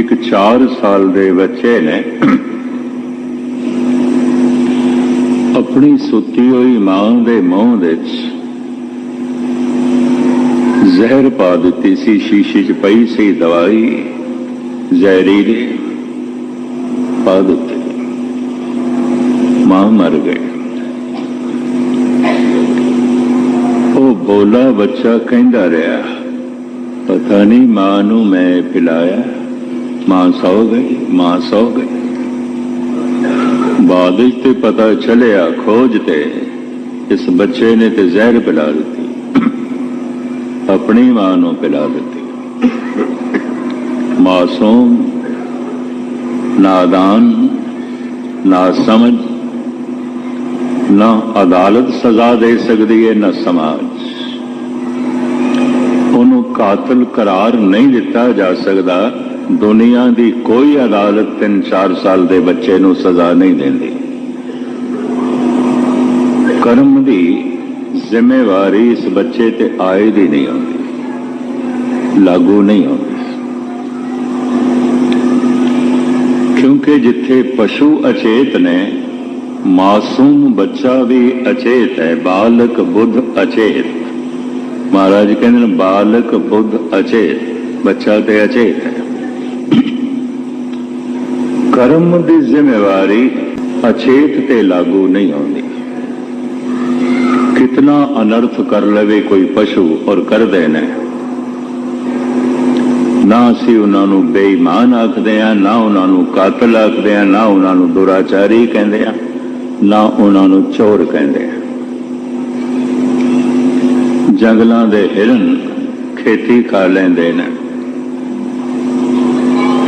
ਇੱਕ 4 ਸਾਲ ਦੇ ਬੱਚੇ ਨੇ। ਆਪਣੀ ਸੁੱਤੀ ਹੋਈ ਮਾਂ ਦੇ ਮੂੰਹ ਵਿੱਚ ਜ਼ਹਿਰ ਪਾ ਦਿੱਤੀ ਸੀ, ਸ਼ੀਸ਼ੇ 'ਚ ਪਈ ਸੀ ਦਵਾਈ ਜ਼ਹਿਰੀਲੀ ਪਾ ਦਿੱਤੀ। ਮਾਂ ਮਰ ਗਈ। ਉਹ ਬੋਲਾ ਬੱਚਾ ਕਹਿੰਦਾ ਰਿਹਾ, ਪਤਾ ਨਹੀਂ ਮਾਂ ਨੂੰ ਮੈਂ ਪਿਲਾਇਆ। ਮਾਂ ਸੌ ਗਈ, ਮਾਂ ਸੌ ਗਈ। ਬਾਦਲ ਤੇ ਪਤਾ ਚੱਲਿਆ ਖੋਜ ਤੇ, ਇਸ ਬੱਚੇ ਨੇ ਤੇ ਜ਼ਹਿਰ ਪਿਲਾ ਦਿੱਤੀ। ਆਪਣੀ ਮਾਂ ਨੂੰ ਪਿਲਾ ਦਿੱਤੀ। ਮਾਸੂਮ ਨਾਦਾਨ ਨਾ ਸਮਝ, ਨਾ ਅਦਾਲਤ ਸਜ਼ਾ ਦੇ ਸਕਦੀ ਹੈ ਨਾ ਸਮਾਜ। ਉਹਨੂੰ ਕਾਤਲ ਕਰਾਰ ਨਹੀਂ ਦਿੱਤਾ ਜਾ ਸਕਦਾ। ਦੁਨੀਆ ਦੀ ਕੋਈ ਅਦਾਲਤ 3-4 ਸਾਲ ਦੇ ਬੱਚੇ ਨੂੰ ਸਜ਼ਾ ਨਹੀਂ ਦਿੰਦੀ। ਕਰਮ ਦੀ ਜ਼ਿੰਮੇਵਾਰੀ ਇਸ ਬੱਚੇ ਤੇ ਆਏ ਦੀ ਨਹੀਂ ਆਉਂਦੀ ਲਾਗੂ ਨਹੀਂ ਹੁੰਦੀ। ਕਿਉਂਕਿ ਜਿੱਥੇ ਪਸ਼ੂ ਅਚੇਤ ਨੇ, ਮਾਸੂਮ ਬੱਚਾ ਵੀ ਅਚੇਤ ਹੈ, ਬਾਲਕ ਬੁੱਧ ਅਚੇਤ। ਮਹਾਰਾਜ ਕਹਿੰਦੇ ਨੇ, ਬਾਲਕ ਬੁੱਧ ਅਚੇਤ, ਬੱਚਾ ਤੇ ਅਚੇਤ ਹੈ। ਕਰਮ ਦੀ ਜ਼ਿੰਮੇਵਾਰੀ ਅਚੇਤ ਤੇ ਲਾਗੂ ਨਹੀਂ ਆਉਂਦੀ। ਕਿਤਨਾ ਅਨਰਥ ਕਰ ਲਵੇ ਕੋਈ ਪਸ਼ੂ ਔਰ ਕਰਦੇ ਨੇ। ਨਾ ਅਸੀਂ ਉਹਨਾਂ ਨੂੰ ਬੇਈਮਾਨ ਆਖਦੇ ਆ ਨਾ ਉਹਨਾਂ ਨੂੰ ਕਾਤਲ ਆਖਦੇ ਆ ਨਾ ਉਹਨਾਂ ਨੂੰ ਦੁਰਾਚਾਰੀ ਕਹਿੰਦੇ ਆ ਨਾ ਉਹਨਾਂ ਨੂੰ ਚੋਰ ਕਹਿੰਦੇ ਆ ਜੰਗਲਾਂ ਦੇ ਹਿਰਨ ਖੇਤੀ ਕਰ ਲੈਂਦੇ ਨੇ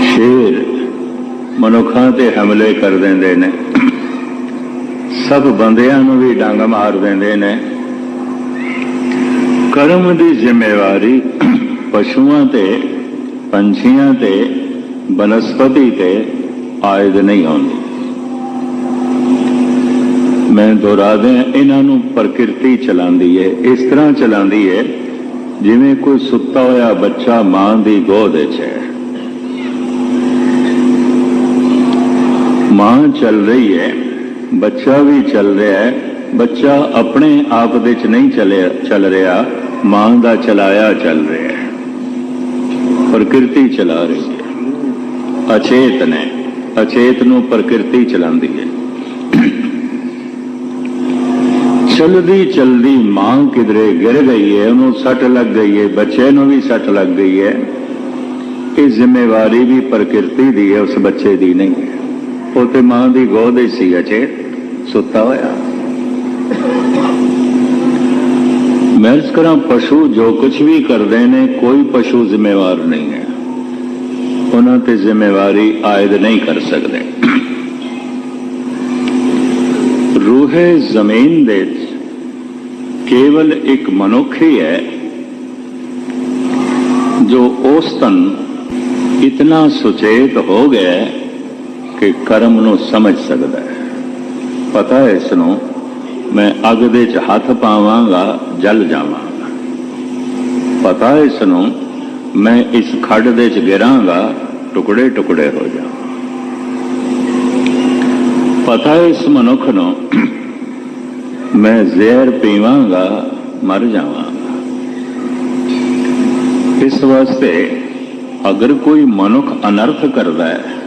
ਸ਼ੇਰ ਮਨੁੱਖਾਂ ਤੇ ਹਮਲੇ ਕਰ ਦਿੰਦੇ ਨੇ। ਸਭ ਬੰਦਿਆਂ ਨੂੰ ਵੀ ਡੰਗ ਮਾਰ ਦਿੰਦੇ ਨੇ। ਕਰਮ ਦੀ ਜ਼ਿੰਮੇਵਾਰੀ ਪਸ਼ੂਆਂ ਤੇ, ਪੰਛੀਆਂ ਤੇ, ਬਨਸਪਤੀ ਤੇ ਆਇਦ ਨਹੀਂ ਹੁੰਦੀ। ਮੈਂ ਦੁਹਰਾ ਦਿਆਂ ਇਹਨਾਂ ਨੂੰ ਪ੍ਰਕਿਰਤੀ ਚਲਾਉਂਦੀ ਹੈ ਇਸ ਤਰ੍ਹਾਂ ਚਲਾਉਂਦੀ ਹੈ ਜਿਵੇਂ ਕੋਈ ਸੁੱਤਾ ਹੋਇਆ ਬੱਚਾ ਮਾਂ ਦੀ ਗੋਦ ਵਿੱਚ ਹੈ। ਮਾਂ ਚੱਲ ਰਹੀ ਹੈ, ਬੱਚਾ ਵੀ ਚੱਲ ਰਿਹਾ ਹੈ, ਬੱਚਾ ਆਪਣੇ ਆਪ ਦੇ ਚ ਨਹੀਂ ਚੱਲਿਆ, ਚੱਲ ਰਿਹਾ, ਮਾਂ ਦਾ ਚਲਾਇਆ ਚੱਲ ਰਿਹਾ ਹੈ। ਪ੍ਰਕਿਰਤੀ ਚਲਾ ਰਹੀ ਹੈ। ਅਚੇਤ ਨੇ, ਅਚੇਤ ਨੂੰ ਪ੍ਰਕਿਰਤੀ ਚਲਾਉਂਦੀ ਹੈ। ਚਲਦੀ ਚਲਦੀ ਮਾਂ ਕਿਧਰੇ ਗਿਰ ਗਈ ਹੈ, ਉਹਨੂੰ ਸੱਟ ਲੱਗ ਗਈ ਹੈ, ਬੱਚੇ ਨੂੰ ਵੀ ਸੱਟ ਲੱਗ ਗਈ ਹੈ। ਇਹ ਜ਼ਿੰਮੇਵਾਰੀ ਵੀ ਪ੍ਰਕਿਰਤੀ ਦੀ ਹੈ, ਉਸ ਬੱਚੇ ਦੀ ਨਹੀਂ ਹੈ ਉਹ ਤੇ ਮਾਂ ਦੀ ਗੋਦ ਹੀ ਸੀ ਅਚੇਤ ਸੁੱਤਾ ਹੋਇਆ। ਮੈਂ ਇਸ ਕਰਾਂ ਪਸ਼ੂ ਜੋ ਕੁਝ ਵੀ ਕਰਦੇ ਨੇ, ਕੋਈ ਪਸ਼ੂ ਜ਼ਿੰਮੇਵਾਰ ਨਹੀਂ ਹੈ। ਉਹਨਾਂ ਤੇ ਜ਼ਿੰਮੇਵਾਰੀ ਆਇਦ ਨਹੀਂ ਕਰ ਸਕਦੇ। ਰੂਹੇ ਜ਼ਮੀਨ ਦੇ ਵਿੱਚ ਕੇਵਲ ਇੱਕ ਮਨੁੱਖ ਹੀ ਹੈ ਕਿ ਕਰਮ ਨੂੰ ਸਮਝ ਸਕਦਾ ਹੈ। ਪਤਾ ਹੈ ਇਸ ਨੂੰ ਮੈਂ ਅੱਗ ਦੇ ਚ ਹੱਥ ਪਾਵਾਂਗਾ, ਜਲ ਜਾਵਾਂਗਾ। ਪਤਾ ਹੈ ਇਸ ਨੂੰ ਮੈਂ ਇਸ ਖੱਡ ਦੇ ਚ ਗਿਰਾਂਗਾ, ਟੁਕੜੇ ਟੁਕੜੇ ਹੋ ਜਾਵਾਂ ਪਤਾ ਹੈ ਇਸ ਮਨੁੱਖ ਨੂੰ, ਮੈਂ ਜ਼ਹਿਰ ਪੀਵਾਂਗਾ, ਮਰ ਜਾਵਾਂਗਾ। ਇਸ ਵਾਸਤੇ ਅਗਰ ਕੋਈ ਮਨੁੱਖ ਅਨਰਥ ਕਰਦਾ ਹੈ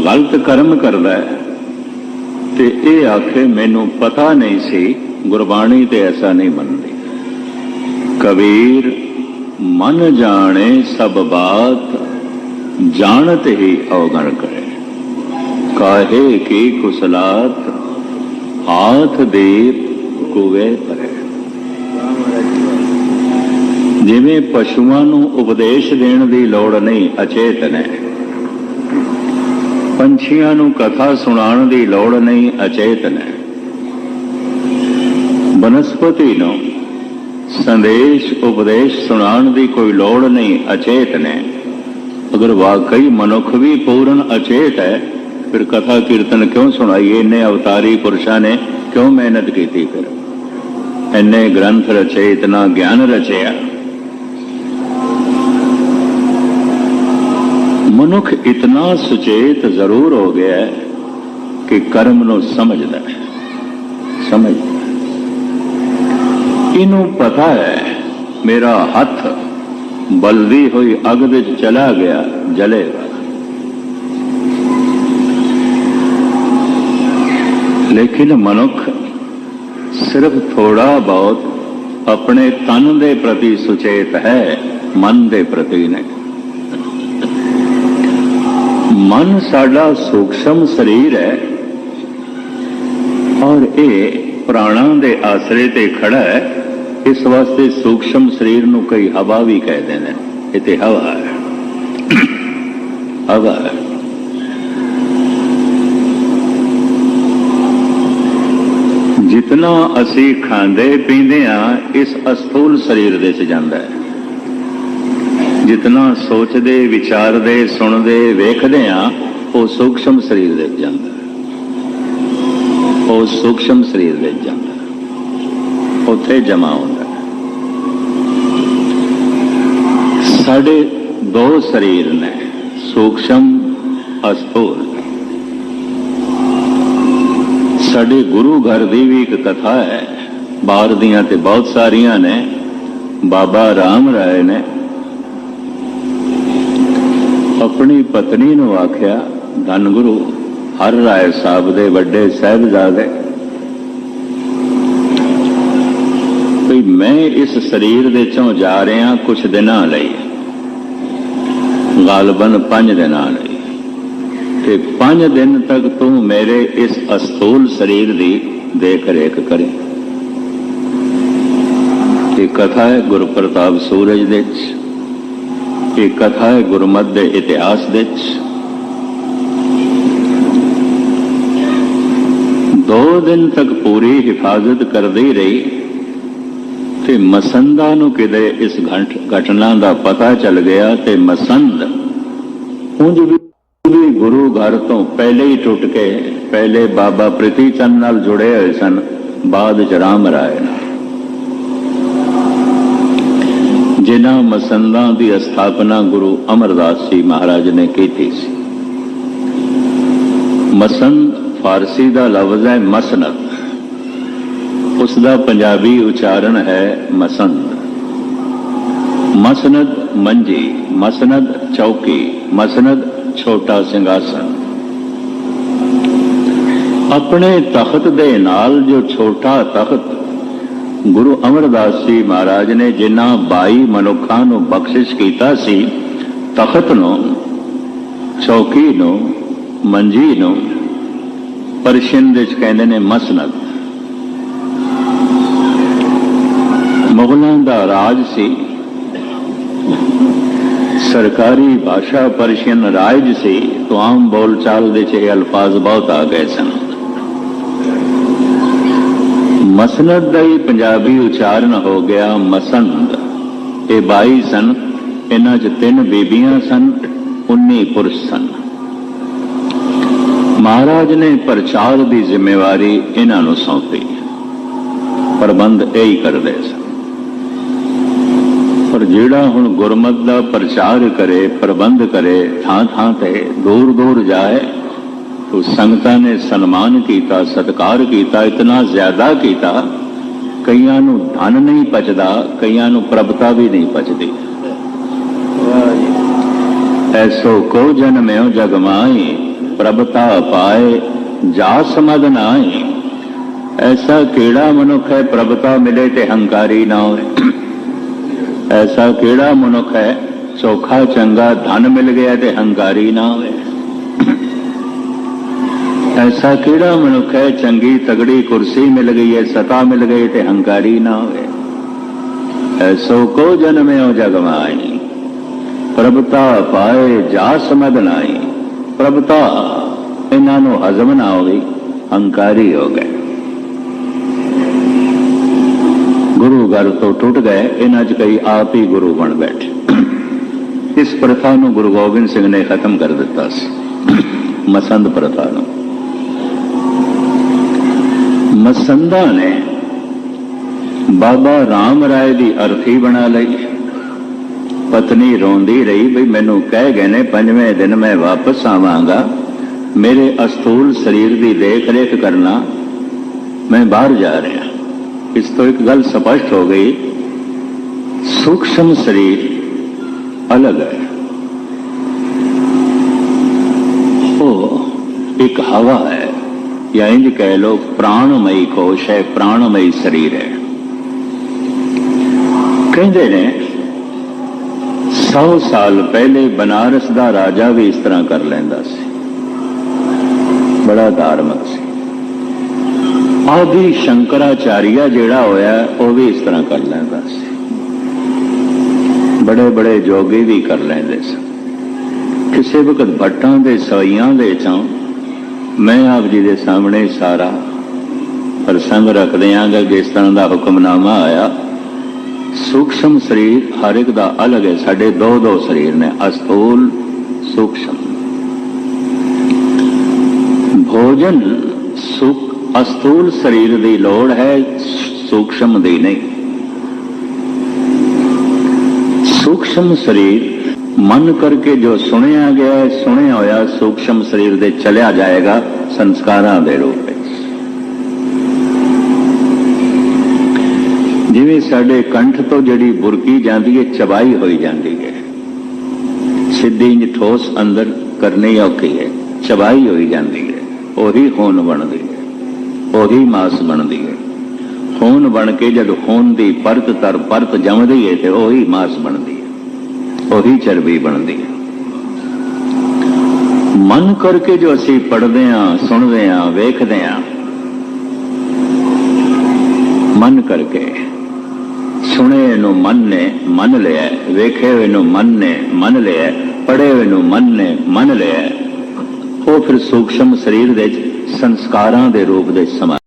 ਗਲਤ ਕਰਮ ਕਰਦਾ ਹੈ। ਤੇ ਇਹ ਆਖੇ, ਮੈਨੂੰ ਪਤਾ ਨਹੀਂ ਸੀ, ਗੁਰਬਾਣੀ ਤੇ ਐਸਾ ਨਹੀਂ ਮੰਨਦੀ। ਕਬੀਰ, ਮਨ ਜਾਣੇ ਸਭ ਬਾਤ, ਜਾਣਤ ਹੀ ਅਵਗਣ ਕਰੇ। ਕਾਹੇ ਕੀ ਕੁਸਲਾਤ, ਹਾਥ ਦੇ ਕੁਵੇ ਪਰੇ। ਜਿਵੇਂ ਪਸ਼ੂਆਂ ਨੂੰ ਉਪਦੇਸ਼ ਦੇਣ ਦੀ ਲੋੜ ਨਹੀਂ ਅਚੇਤਨ ਹੈ ਪੰਛੀਆਂ ਨੂੰ ਕਥਾ ਸੁਣਾਉਣ ਦੀ ਲੋੜ ਨਹੀਂ, ਅਚੇਤ ਨੇ। ਬਨਸਪਤੀ ਨੂੰ ਸੰਦੇਸ਼, ਉਪਦੇਸ਼ ਸੁਣਾਉਣ ਦੀ ਕੋਈ ਲੋੜ ਨਹੀਂ, ਅਚੇਤ ਨੇ। ਅਗਰ ਵਾਕਈ ਮਨੁੱਖ ਵੀ ਪੂਰਨ ਅਚੇਤ ਹੈ, ਫਿਰ ਕਥਾ ਕੀਰਤਨ ਕਿਉਂ ਸੁਣਾਈਏ? ਇੰਨੇ ਅਵਤਾਰੀ ਪੁਰਸ਼ਾਂ ਨੇ ਕਿਉਂ ਮਿਹਨਤ ਕੀਤੀ ਫਿਰ? ਇੰਨੇ ਗ੍ਰੰਥ ਰਚੇ, ਇਤਨਾ ਗਿਆਨ ਰਚਿਆ। ਮਨੁੱਖ ਇਤਨਾ ਸੁਚੇਤ ਜ਼ਰੂਰ ਹੋ ਗਿਆ ਹੈ ਕਿ ਕਰਮ ਨੂੰ ਸਮਝਦਾ ਹੈ। ਸਮਝਦਾ ਇਹਨੂੰ ਪਤਾ ਹੈ, ਮੇਰਾ ਹੱਥ ਬਲਦੀ ਹੋਈ ਅੱਗ ਵਿੱਚ ਚਲਾ ਗਿਆ, ਜਲੇਗਾ। ਲੇਕਿਨ ਮਨੁੱਖ ਸਿਰਫ ਥੋੜਾ ਬਹੁਤ ਆਪਣੇ ਤਨ ਦੇ ਪ੍ਰਤੀ ਸੁਚੇਤ ਹੈ, ਮਨ ਦੇ ਪ੍ਰਤੀ ਨਹੀਂ। ਮਨ ਸਾਡਾ ਸੂਖਸ਼ਮ ਸਰੀਰ ਹੈ ਔਰ ਇਹ ਪ੍ਰਾਣਾਂ ਦੇ ਆਸਰੇ ਤੇ ਖੜਾ ਹੈ, ਇਸ ਵਾਸਤੇ ਸੂਖਸ਼ਮ ਸਰੀਰ ਨੂੰ ਕਈ ਹਵਾ ਵੀ ਕਹਿੰਦੇ ਨੇ। ਇਹ ਤੇ ਹਵਾ ਹੈ। ਹਵਾ ਹੈ। ਜਿਤਨਾ ਅਸੀਂ ਖਾਂਦੇ ਪੀਂਦੇ ਆ ਇਸ ਅਸਥੂਲ ਸਰੀਰ ਦੇ ਚ ਜਾਂਦਾ ਹੈ। ਜਿਤਨਾ ਸੋਚਦੇ, ਵਿਚਾਰਦੇ, ਸੁਣਦੇ, ਵੇਖਦੇ ਆ, ਉਹ ਸੂਖਸ਼ਮ ਸਰੀਰ ਦੇ ਵਿੱਚ ਜਾਂਦਾ ਉਹ ਸੂਖਸ਼ਮ ਸਰੀਰ ਦੇ ਵਿੱਚ ਜਾਂਦਾ ਉੱਥੇ ਜਮਾ ਹੁੰਦਾ ਸਾਡੇ ਦੋ ਸਰੀਰ ਨੇ, ਸੂਖਸ਼ਮ, ਅਸਥੂਲ। ਸਾਡੇ ਗੁਰੂ ਘਰ ਦੀ ਵੀ ਇੱਕ ਕਥਾ ਹੈ, ਬਾਹਰ ਦੀਆਂ ਤੇ ਬਹੁਤ ਸਾਰੀਆਂ ਨੇ, ਬਾਬਾ ਰਾਮ ਰਾਏ ਨੇ। ਆਪਣੀ ਪਤਨੀ ਨੂੰ ਆਖਿਆ, ਧੰਨ ਗੁਰੂ, ਹਰ ਰਾਏ ਸਾਹਿਬ ਦੇ ਵੱਡੇ ਸਾਹਿਬਜ਼ਾਦੇ। ਵੀ ਮੈਂ ਇਸ ਸਰੀਰ ਦੇ ਚੋਂ ਜਾ ਰਿਹਾ ਕੁਝ ਦਿਨਾਂ ਲਈ, ਗਾਲਬਨ 5 ਦਿਨਾਂ ਲਈ। ਤੇ 5 ਦਿਨ ਤੱਕ ਤੂੰ ਮੇਰੇ ਇਸ ਅਸਤੂਲ ਸਰੀਰ ਦੀ ਦੇਖ ਰੇਖ ਕਰੇ। ਇਹ ਕਥਾ ਹੈ ਗੁਰਪ੍ਰਤਾਪ ਸੂਰਜ ਦੇ ਵਿੱਚ। ਇਹ ਕਥਾ ਹੈ ਗੁਰਮਤ ਦੇ ਇਤਿਹਾਸ ਵਿੱਚ। ਦੋ ਦਿਨ ਤੱਕ ਪੂਰੀ ਹਿਫਾਜ਼ਤ ਕਰਦੀ ਰਹੀ ਤੇ ਮਸੰਦਾ ਨੂੰ ਕਿਤੇ ਇਸ ਘਟਨਾ ਦਾ ਪਤਾ ਚੱਲ ਗਿਆ ਤੇ ਮਸੰਦ ਉਂਝ ਵੀ ਗੁਰੂ ਘਰ ਤੋਂ ਪਹਿਲੇ ਹੀ ਟੁੱਟ ਕੇ, ਪਹਿਲੇ ਬਾਬਾ ਪ੍ਰੀਤੀ ਚੰਦ ਨਾਲ ਜੁੜੇ ਹੋਏ ਸਨ, ਬਾਅਦ ਚ ਰਾਮ ਰਾਏ ਨਾਲ। ਜਿਨ੍ਹਾਂ ਮਸੰਦਾਂ ਦੀ ਸਥਾਪਨਾ ਗੁਰੂ ਅਮਰਦਾਸ ਜੀ ਮਹਾਰਾਜ ਨੇ ਕੀਤੀ ਸੀ। ਮਸੰਦ ਫਾਰਸੀ ਦਾ ਲਫ਼ਜ਼ ਹੈ ਮਸਨਦ। ਉਸ ਦਾ ਪੰਜਾਬੀ ਉਚਾਰਨ ਹੈ ਮਸੰਦ। ਮਸਨਦ ਮੰਜੀ, ਮਸਨਦ ਚੌਕੀ, ਮਸਨਦ ਛੋਟਾ ਸਿੰਘਾਸਨ। ਆਪਣੇ ਤਖਤ ਦੇ ਨਾਲ ਜੋ ਛੋਟਾ ਤਖਤ ਗੁਰੂ ਅਮਰਦਾਸ ਜੀ ਮਹਾਰਾਜ ਨੇ ਜਿਨ੍ਹਾਂ 22 ਮਨੁੱਖਾਂ ਨੂੰ ਬਖਸ਼ਿਸ਼ ਕੀਤਾ ਸੀ, ਤਖਤ ਨੂੰ, ਚੌਕੀ ਨੂੰ, ਮੰਜੀ ਨੂੰ, ਪਰਸ਼ੀਅਨ ਦੇ ਵਿੱਚ ਕਹਿੰਦੇ ਨੇ ਮਸਨਦ। ਮੁਗਲਾਂ ਦਾ ਰਾਜ ਸੀ। ਸਰਕਾਰੀ ਭਾਸ਼ਾ ਪਰਸ਼ੀਅਨ ਰਾਜ ਸੀ। तो ਆਮ ਬੋਲਚਾਲ ਦੇ ਚ ਇਹ ਅਲਫਾਜ਼ ਬਹੁਤ ਆ ਗਏ ਸਨ। ਮਸਨਦ ਦਾ ਹੀ ਪੰਜਾਬੀ ਉਚਾਰਨ ਹੋ ਗਿਆ ਮਸੰਦ। ਇਹ 22 ਸਨ, ਇਹਨਾਂ 'ਚ ਤਿੰਨ ਬੀਬੀਆਂ ਸਨ 19 ਪੁਰਸ਼ ਸਨ। ਮਹਾਰਾਜ ਨੇ ਪ੍ਰਚਾਰ ਦੀ ਜ਼ਿੰਮੇਵਾਰੀ ਇਹਨਾਂ ਨੂੰ ਸੌਂਪੀ। ਪ੍ਰਬੰਧ ਇਹ ਹੀ ਕਰਦੇ ਸਨ। ਪਰ ਜਿਹੜਾ ਹੁਣ ਗੁਰਮਤ ਦਾ ਪ੍ਰਚਾਰ ਕਰੇ, ਪ੍ਰਬੰਧ ਕਰੇ ਥਾਂ ਥਾਂ ਤੇ ਦੂਰ ਦੂਰ ਜਾਏ ਉਹ ਸੰਗਤਾਂ ਨੇ ਸਨਮਾਨ ਕੀਤਾ, ਸਤਿਕਾਰ ਕੀਤਾ, ਇਤਨਾ ਜ਼ਿਆਦਾ ਕੀਤਾ, ਕਈਆਂ ਨੂੰ ਧਨ ਨਹੀਂ ਪਚਦਾ, ਕਈਆਂ ਨੂੰ ਪ੍ਰਭਤਾ ਵੀ ਨਹੀਂ ਪਚਦੀ। ਐਸੋ ਕੋ ਜਨਮਿਓ ਜਗ ਮਾਈ, ਪ੍ਰਭਤਾ ਪਾਏ ਜਾ ਸਮਦ ਨਾਈ ਐਸਾ ਕਿਹੜਾ ਮਨੁੱਖ ਹੈ ਪ੍ਰਭਤਾ ਮਿਲੇ ਤੇ ਹੰਕਾਰੀ ਨਾ ਹੋਵੇ? ਐਸਾ ਕਿਹੜਾ ਮਨੁੱਖ ਹੈ ਚੋਖਾ ਚੰਗਾ ਧਨ ਮਿਲ ਗਿਆ ਤੇ ਹੰਕਾਰੀ ਨਾ ਹੋਵੇ? ਐਸਾ ਕਿਹੜਾ ਮਨੁੱਖ ਹੈ ਚੰਗੀ ਤਗੜੀ ਕੁਰਸੀ ਮਿਲ ਗਈ ਹੈ ਸਤਾ ਮਿਲ ਗਈ ਤੇ ਹੰਕਾਰੀ ਨਾ ਹੋਵੇ ਐਸੋ ਕੋ ਜਨਮਿਓ ਜਗ ਮਾਈ ਪ੍ਰਭਤਾ ਪਾਏ ਜਾ ਸਮਦ ਨਾਈ ਪ੍ਰਭਤਾ ਇਹਨਾਂ ਨੂੰ ਹਜ਼ਮ ਨਾ ਹੋਈ ਹੰਕਾਰੀ ਹੋ ਗਏ ਗੁਰੂ ਘਰ ਤੋਂ ਟੁੱਟ ਗਏ ਇਹਨਾਂ 'ਚ ਕਈ ਆਪ ਹੀ ਗੁਰੂ ਬਣ ਬੈਠੇ ਇਸ ਪ੍ਰਥਾ ਨੂੰ ਗੁਰੂ ਗੋਬਿੰਦ ਸਿੰਘ ਨੇ ਖਤਮ ਕਰ ਦਿੱਤਾ ਸੀ ਮਸੰਦ ਪ੍ਰਥਾ ਨੂੰ ਮਸੰਦਾ ਨੇ ਬਾਬਾ ਰਾਮ ਰਾਏ ਦੀ ਅਰਥੀ ਬਣਾ ਲਈ। ਪਤਨੀ ਰੋਂਦੀ ਰਹੀ ਵੀ ਮੈਨੂੰ ਕਹਿ ਗਏ ਨੇ, ਪੰਜਵੇਂ ਦਿਨ ਮੈਂ ਵਾਪਸ ਆਵਾਂਗਾ। ਮੇਰੇ ਅਸਥੂਲ ਸਰੀਰ ਦੀ ਦੇਖ ਰੇਖ ਕਰਨਾ, ਮੈਂ ਬਾਹਰ ਜਾ ਰਿਹਾ। ਇਸ ਤੋਂ ਇੱਕ ਗੱਲ ਸਪਸ਼ਟ ਹੋ ਗਈ, ਸੂਖਸ਼ਮ ਸਰੀਰ ਅਲੱਗ ਹੈ। ਉਹ ਇੱਕ ਹਵਾ ਹੈ। ਜਾਂ ਇੰਜ ਕਹਿ ਲੋ ਪ੍ਰਾਣਮਈ ਕੋਸ਼ ਹੈ, ਪ੍ਰਾਣਮਈ ਸਰੀਰ ਹੈ। ਕਹਿੰਦੇ ਨੇ 100 ਸਾਲ ਪਹਿਲੇ ਬਨਾਰਸ ਦਾ ਰਾਜਾ ਵੀ ਇਸ ਤਰ੍ਹਾਂ ਕਰ ਲੈਂਦਾ ਸੀ। ਬੜਾ ਧਾਰਮਿਕ ਸੀ। ਆਦਿ ਸ਼ੰਕਰਾਚਾਰੀਆ ਜਿਹੜਾ ਹੋਇਆ, ਉਹ ਵੀ ਇਸ ਤਰ੍ਹਾਂ ਕਰ ਲੈਂਦਾ ਸੀ। ਬੜੇ ਬੜੇ ਜੋਗੀ ਵੀ ਕਰ ਲੈਂਦੇ ਸਨ ਕਿਸੇ ਵਕਤ ਭੱਟਾਂ ਦੇ ਸਵਈਆਂ ਦੇ ਚੋਂ ਮੈਂ ਆਪ ਜੀ ਦੇ ਸਾਹਮਣੇ ਸਾਰਾ ਪ੍ਰਸੰਗ ਰੱਖਦੇ ਆਂਗਾ ਜਿਸ ਤਰ੍ਹਾਂ ਦਾ ਹੁਕਮਨਾਮਾ ਆਇਆ। ਸੂਖਸ਼ਮ ਸਰੀਰ ਹਰ ਇੱਕ ਦਾ ਅਲੱਗ ਹੈ। ਸਾਡੇ ਦੋ ਦੋ ਸਰੀਰ ਨੇ ਅਸਥੂਲ ਸੂਖਸ਼ਮ। ਭੋਜਨ ਸੁਖ ਅਸਥੂਲ ਸਰੀਰ ਦੀ ਲੋੜ ਹੈ, ਸੂਖਸ਼ਮ ਦੀ ਨਹੀਂ। ਸੂਖਸ਼ਮ ਸਰੀਰ ਮਨ ਕਰਕੇ ਜੋ ਸੁਣਿਆ ਗਿਆ ਹੈ, ਸੁਣਿਆ ਹੋਇਆ ਸੂਖਸ਼ਮ ਸਰੀਰ ਦੇ ਚਲਿਆ ਜਾਏਗਾ ਸੰਸਕਾਰਾਂ ਦੇ ਰੂਪ ਵਿੱਚ। ਜਿਵੇਂ ਸਾਡੇ ਕੰਠ ਤੋਂ ਜਿਹੜੀ ਬੁਰਕੀ ਜਾਂਦੀ ਹੈ, ਚਬਾਈ ਹੋਈ ਜਾਂਦੀ ਹੈ। ਸਿੱਧੀ ਇੰਜ ਠੋਸ ਅੰਦਰ ਕਰਨੀ ਔਖੀ ਹੈ, ਚਬਾਈ ਹੋਈ ਜਾਂਦੀ ਹੈ। ਉਹੀ ਖੂਨ ਬਣਦੀ ਹੈ, ਉਹੀ ਮਾਸ ਬਣਦੀ ਹੈ। ਖੂਨ ਬਣ ਕੇ ਜਦ ਖੂਨ ਦੀ ਪਰਤ ਤਰ ਪਰਤ ਜਮਦੀ ਹੈ ਤੇ ਉਹੀ ਮਾਸ ਬਣਦੀ ਉਹਦੀ ਚਰਬੀ ਬਣਦੀ ਹੈ। ਮਨ ਕਰਕੇ ਜੋ ਅਸੀਂ ਪੜਦੇ ਆਂ ਸੁਣਦੇ ਆਂ ਵੇਖਦੇ ਆਂ ਮਨ ਕਰਕੇ ਸੁਣੇ ਨੂੰ ਮਨ ਨੇ ਮੰਨ ਲਿਆ, ਵੇਖੇ ਹੋਏ ਨੂੰ ਮਨ ਨੇ ਮੰਨ ਲਿਆ ਪੜੇ ਹੋਏ ਨੂੰ ਮਨ ਨੇ ਮੰਨ ਲਿਆ, ਉਹ ਫਿਰ ਸੂਖਸ਼ਮ ਸਰੀਰ ਦੇ ਸੰਸਕਾਰਾਂ ਦੇ ਰੂਪ ਦੇ ਸਮਾ